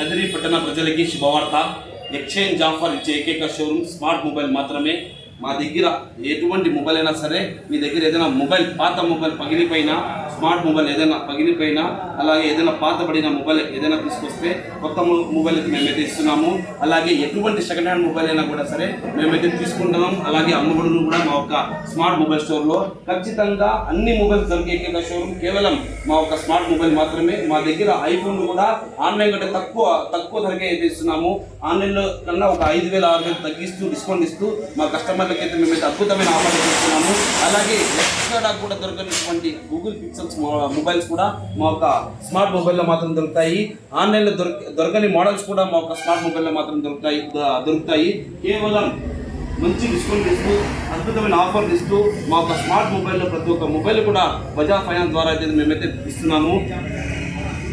నదిరి పట్టణ ప్రజలకి శుభవార్త ఎక్స్చేంజ్ ఆఫర్ ఇచ్చే ఏకైక షోరూమ్ స్మార్ట్ మొబైల్ మాత్రమే మా దగ్గర ఎటువంటి మొబైల్ అయినా సరే మీ దగ్గర ఏదైనా మొబైల్ పాత మొబైల్ పగిలిపోయినా స్మార్ట్ మొబైల్ ఏదైనా పగిలిపోయినా అలాగే ఏదైనా పాతబడిన మొబైల్ ఏదైనా తీసుకొస్తే కొత్త మొబైల్ అయితే మేమైతే ఇస్తున్నాము. అలాగే ఎటువంటి సెకండ్ హ్యాండ్ మొబైల్ అయినా కూడా సరే మేమైతే తీసుకుంటున్నాము అలాగే అమ్మబడులు కూడా మా యొక్క స్మార్ట్ మొబైల్ స్టోర్లో. ఖచ్చితంగా అన్ని మొబైల్స్ దొరికే ఏకైక షోరూమ్ కేవలం మా యొక్క స్మార్ట్ మొబైల్ మాత్రమే. మా దగ్గర ఐఫోన్ కూడా ఆన్లైన్ కంటే తక్కువ తక్కువ ధరకే అయితే ఇస్తున్నాము. ఆన్లైన్లో కన్నా ఒక ఐదు వేల ఆరు వేలు తగ్గిస్తూ డిస్కౌంట్ ఇస్తూ మా కస్టమర్లకి అయితే మేమైతే అద్భుతమైన ఆఫర్లు ఇస్తున్నాము అలాగే ఎక్కడ కూడా దొరకనటువంటి గూగుల్ పిక్సెల్స్ మొబైల్స్ కూడా మా యొక్క స్మార్ట్ మొబైల్లో మాత్రం దొరుకుతాయి. ఆన్లైన్లో దొరక దొరకని మోడల్స్ కూడా మా యొక్క స్మార్ట్ మొబైల్లో మాత్రం దొరుకుతాయి దొరుకుతాయి. కేవలం మంచి డిస్కౌంట్ ఇస్తూ అద్భుతమైన ఆఫర్లు ఇస్తూ మా యొక్క స్మార్ట్ మొబైల్లో ప్రతి ఒక్క మొబైల్ కూడా బజాజ్ ఫైనాన్స్ ద్వారా అయితే మేమైతే ఇస్తున్నాము.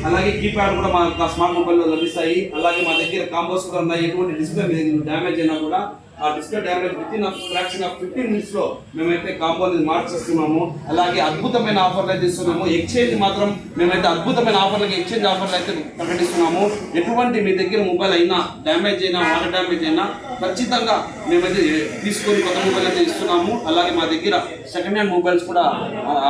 అలాగే కీప్యాడ్ కూడా మా యొక్క స్మార్ట్ మొబైల్లో లభిస్తాయి. అలాగే మా దగ్గర కాంబోస్ కూడా ఉన్నాయి. ఎటువంటి డిస్ప్లే డ్యామేజ్ అయినా కూడా ఆ display damage with in fraction of fifteen మినిట్స్లో మేమైతే కాంపౌండ్ మార్చేస్తున్నాము. అలాగే అద్భుతమైన ఆఫర్లు అయితే ఇస్తున్నాము. ఎక్స్చేంజ్ మాత్రం మేమైతే అద్భుతమైన ఆఫర్లకి ఎక్స్చేంజ్ ఆఫర్లు అయితే ప్రకటిస్తున్నాము. ఎటువంటి మీ దగ్గర మొబైల్ అయినా డ్యామేజ్ అయినా వాటర్ డ్యామేజ్ అయినా ఖచ్చితంగా మేమైతే తీసుకొని కొత్త మొబైల్ అయితే ఇస్తున్నాము. అలాగే మా దగ్గర సెకండ్ హ్యాండ్ మొబైల్స్ కూడా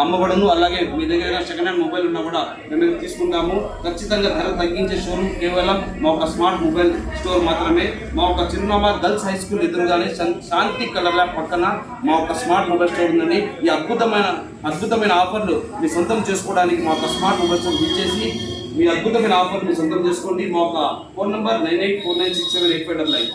అమ్మబడను. అలాగే మీ దగ్గర సెకండ్ హ్యాండ్ మొబైల్ ఉన్నా కూడా మేము తీసుకుంటాము. ఖచ్చితంగా ధర తగ్గించే షోరూమ్ కేవలం మా ఒక స్మార్ట్ మొబైల్ స్టోర్ మాత్రమే. మా ఒక చిరునామా గర్ల్స్ హై స్కూల్ ఎదురుగానే శాంతి కలర్ ల్యాబ్ పక్కన మా యొక్క స్మార్ట్ మొబైల్ స్టోర్ ఉందండి. ఈ అద్భుతమైన అద్భుతమైన ఆఫర్లు మీ సొంతం చేసుకోవడానికి మా యొక్క స్మార్ట్ మొబైల్ స్టోర్ ఇచ్చేసి మీ అద్భుతమైన ఆఫర్ మీ సొంతం చేసుకోండి. మా యొక్క phone number nine eight four nine six seven eight five double nine.